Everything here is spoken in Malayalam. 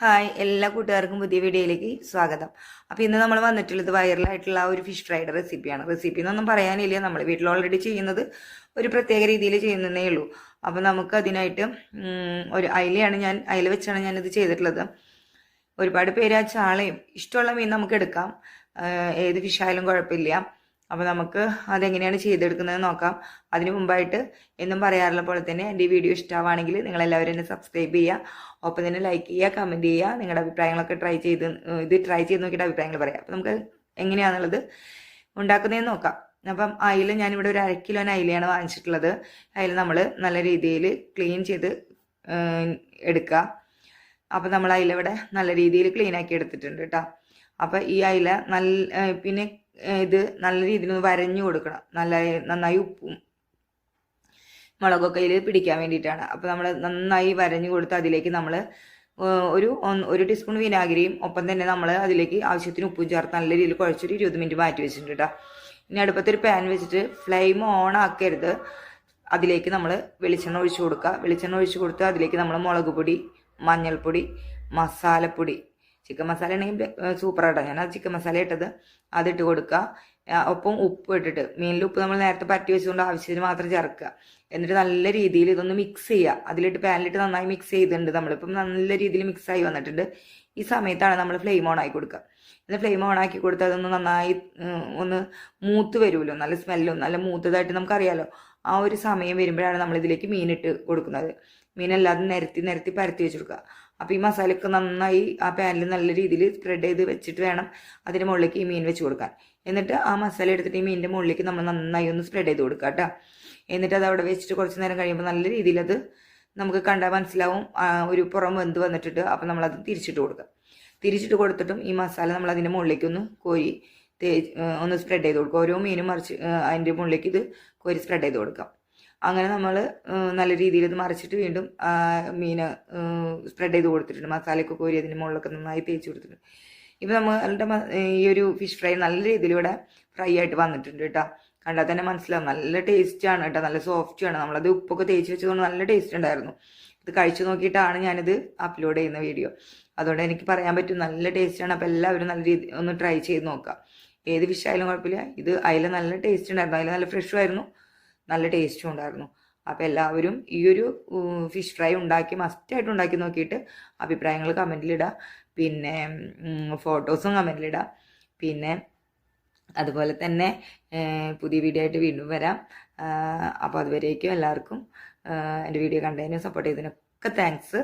ഹായ് എല്ലാ കൂട്ടുകാർക്കും പുതിയ വീഡിയോയിലേക്ക് സ്വാഗതം. അപ്പോൾ ഇന്ന് നമ്മൾ വന്നിട്ടുള്ളത് വൈറലായിട്ടുള്ള ഒരു ഫിഷ് ഫ്രൈഡ് റെസിപ്പിയാണ് റെസിപ്പി എന്നൊന്നും പറയാനില്ല. നമ്മൾ വീട്ടിൽ ഓൾറെഡി ചെയ്യുന്നത് ഒരു പ്രത്യേക രീതിയിൽ ചെയ്യുന്നതേ ഉള്ളൂ. അപ്പോൾ നമുക്ക് അതിനായിട്ട് ഒരു അയിലയാണ് ഞാൻ അയില വെച്ചാണ് ഞാനിത് ചെയ്തിട്ടുള്ളത്. ഒരുപാട് പേര് ആ ചാളയും ഇഷ്ടമുള്ള മീൻ നമുക്ക് എടുക്കാം. ഏത് ഫിഷായാലും കുഴപ്പമില്ല. അപ്പോൾ നമുക്ക് അതെങ്ങനെയാണ് ചെയ്തെടുക്കുന്നത് നോക്കാം. അതിന് മുമ്പായിട്ട് എന്നും പറയാറുള്ള പോലെ തന്നെ എന്റെ ഈ വീഡിയോ ഇഷ്ടമാണെങ്കിൽ നിങ്ങളെല്ലാവരും എന്നെ സബ്സ്ക്രൈബ് ചെയ്യുക. ഒപ്പം തന്നെ ലൈക്ക് ചെയ്യുക കമന്റ് ചെയ്യുക. നിങ്ങളുടെ അഭിപ്രായങ്ങളൊക്കെ ട്രൈ ചെയ്ത് ഇത് ട്രൈ ചെയ്ത് നോക്കിയിട്ട് അഭിപ്രായങ്ങൾ പറയാം. അപ്പോൾ നമുക്ക് എങ്ങനെയാണെന്നുള്ളത് ഉണ്ടാക്കുന്നതെന്ന് നോക്കാം. അപ്പം അയില ഞാനിവിടെ ഒരു അര കിലോ അയിലയാണ് വാങ്ങിച്ചിട്ടുള്ളത്. അയില നമ്മൾ നല്ല രീതിയിൽ ക്ലീൻ ചെയ്ത് എടുക്കുക അപ്പം നമ്മൾ അയില ഇവിടെ നല്ല രീതിയിൽ ക്ലീൻ ആക്കി എടുത്തിട്ടുണ്ട് കേട്ടോ അപ്പം ഈ അയില നല്ല പിന്നെ ഇത് നല്ല രീതിയിൽ ഒന്ന് വരഞ്ഞു കൊടുക്കണം. നല്ല നന്നായി ഉപ്പും മുളകൊക്കെ ഇതിൽ പിടിക്കാൻ വേണ്ടിയിട്ടാണ്. അപ്പോൾ നമ്മൾ നന്നായി വരഞ്ഞു കൊടുത്ത് അതിലേക്ക് നമ്മൾ ഒരു ഒരു ടീസ്പൂൺ വിനാഗിരിയും ഒപ്പം തന്നെ നമ്മൾ അതിലേക്ക് ആവശ്യത്തിന് ഉപ്പും ചേർത്ത് നല്ല രീതിയിൽ കുഴച്ചൊരു ഇരുപത് മിനിറ്റ് മാറ്റി വെച്ചിട്ടുണ്ട് കേട്ടോ ഇനി അടുപ്പത്തൊരു പാൻ വെച്ചിട്ട് ഫ്ലെയിം ഓൺ ആക്കരുത്. അതിലേക്ക് നമ്മൾ വെളിച്ചെണ്ണ ഒഴിച്ചു കൊടുക്കുക. വെളിച്ചെണ്ണ ഒഴിച്ചു കൊടുത്ത് അതിലേക്ക് നമ്മൾ മുളക് പൊടി മഞ്ഞൾപ്പൊടി മസാലപ്പൊടി ചിക്കൻ മസാല ആണെങ്കിൽ സൂപ്പറായിട്ടോ ഞാൻ ആ ചിക്കൻ മസാല ഇട്ടത്. അതിട്ട് കൊടുക്കുക ഒപ്പം ഉപ്പ് ഇട്ടിട്ട്. മീനിൽ ഉപ്പ് നമ്മൾ നേരത്തെ പറ്റി വെച്ചുകൊണ്ട് ആവശ്യത്തിന് മാത്രം ചേർക്കുക എന്നിട്ട് നല്ല രീതിയിൽ ഇതൊന്ന് മിക്സ് ചെയ്യുക അതിലിട്ട് പാനിലിട്ട് നന്നായി മിക്സ് ചെയ്തിട്ടുണ്ട് നമ്മളിപ്പം നല്ല രീതിയിൽ മിക്സ് ആയി വന്നിട്ടുണ്ട്. ഈ സമയത്താണ് നമ്മൾ ഫ്ലെയിം ഓൺ ആക്കി കൊടുക്കുക എന്നിട്ട് ഫ്ലെയിം ഓൺ ആക്കി കൊടുത്ത് അതൊന്ന് നന്നായി ഒന്ന് മൂത്ത് വരുമല്ലോ നല്ല സ്മെല്ലും നല്ല മൂത്തതായിട്ട് നമുക്കറിയാലോ. ആ ഒരു സമയം വരുമ്പോഴാണ് നമ്മൾ ഇതിലേക്ക് മീനിട്ട് കൊടുക്കുന്നത്. മീനെല്ലാതും നിരത്തി നിരത്തി പരത്തി വെച്ച് കൊടുക്കുക അപ്പോൾ ഈ മസാലയൊക്കെ നന്നായി ആ പാനിൽ നല്ല രീതിയിൽ സ്പ്രെഡ് ചെയ്ത് വെച്ചിട്ട് വേണം അതിന്റെ മുകളിലേക്ക് ഈ മീൻ വെച്ച് കൊടുക്കാൻ. എന്നിട്ട് ആ മസാല എടുത്തിട്ട് ഈ മീനിന്റെ മുകളിലേക്ക് നമ്മൾ നന്നായി ഒന്ന് സ്പ്രെഡ് ചെയ്ത് കൊടുക്കുക കേട്ടോ. എന്നിട്ട് അത് അവിടെ വെച്ചിട്ട് കുറച്ച് നേരം കഴിയുമ്പോൾ നല്ല രീതിയിൽ അത് നമുക്ക് കണ്ടാൽ മനസ്സിലാവും ഒരു പുറം വെന്ത് വന്നിട്ടിട്ട് അപ്പം നമ്മളത് തിരിച്ചിട്ട് കൊടുക്കുക തിരിച്ചിട്ട് കൊടുത്തിട്ടും ഈ മസാല നമ്മൾ അതിന്റെ മുകളിലേക്ക് ഒന്ന് കോരി ഒന്ന് സ്പ്രെഡ് ചെയ്ത് കൊടുക്കുക ഓരോ മീനും മറിച്ച് അതിന്റെ മുകളിലേക്ക് ഇത് കോരി സ്പ്രെഡ് ചെയ്ത് കൊടുക്കാം. അങ്ങനെ നമ്മൾ നല്ല രീതിയിൽ ഇത് മറിച്ചിട്ട് വീണ്ടും മീൻ സ്പ്രെഡ് ചെയ്ത് കൊടുത്തിട്ടുണ്ട്. മസാലയൊക്കെ കോരി അതിന്റെ മുകളിലൊക്കെ നന്നായി തേച്ച് കൊടുത്തിട്ടുണ്ട്. ഇപ്പം നമ്മളുടെ ഈ ഒരു ഫിഷ് ഫ്രൈ നല്ല രീതിയിൽ ഇവിടെ ഫ്രൈ ആയിട്ട് വന്നിട്ടുണ്ട് കേട്ടോ. കണ്ടാൽ തന്നെ മനസ്സിലാവും. നല്ല ടേസ്റ്റാണ് കേട്ടോ. നല്ല സോഫ്റ്റ് ആണ്. നമ്മളത് ഉപ്പൊക്കെ തേച്ച് വെച്ചതുകൊണ്ട് നല്ല ടേസ്റ്റ് ഉണ്ടായിരുന്നു. ഇത് കഴിച്ചു നോക്കിയിട്ടാണ് ഞാനിത് അപ്ലോഡ് ചെയ്യുന്ന വീഡിയോ അതുകൊണ്ട് എനിക്ക് പറയാൻ പറ്റും നല്ല ടേസ്റ്റാണ് അപ്പോൾ എല്ലാവരും നല്ല രീതി ഒന്ന് ട്രൈ ചെയ്ത് നോക്കാം. ഏത് ഫിഷ് ആയാലും കുഴപ്പമില്ല. ഇത് അതിൽ നല്ല ടേസ്റ്റ് ഉണ്ടായിരുന്നു. അതിൽ നല്ല ഫ്രഷും ആയിരുന്നു. നല്ല ടേസ്റ്റും ഉണ്ടായിരുന്നു. അപ്പോൾ എല്ലാവരും ഈ ഒരു ഫിഷ് ഫ്രൈ ഉണ്ടാക്കി മസ്റ്റായിട്ട് ഉണ്ടാക്കി നോക്കിയിട്ട് അഭിപ്രായങ്ങൾ കമന്റിലിടുക പിന്നെ ഫോട്ടോസും കമന്റിലിടുക പിന്നെ അതുപോലെ തന്നെ പുതിയ വീഡിയോ ആയിട്ട് വീണ്ടും വരാം. അപ്പോൾ അതുവരേക്കും എല്ലാവർക്കും എന്റെ വീഡിയോ കണ്ടതിനും സപ്പോർട്ട് ചെയ്തതിനൊക്കെ താങ്ക്സ്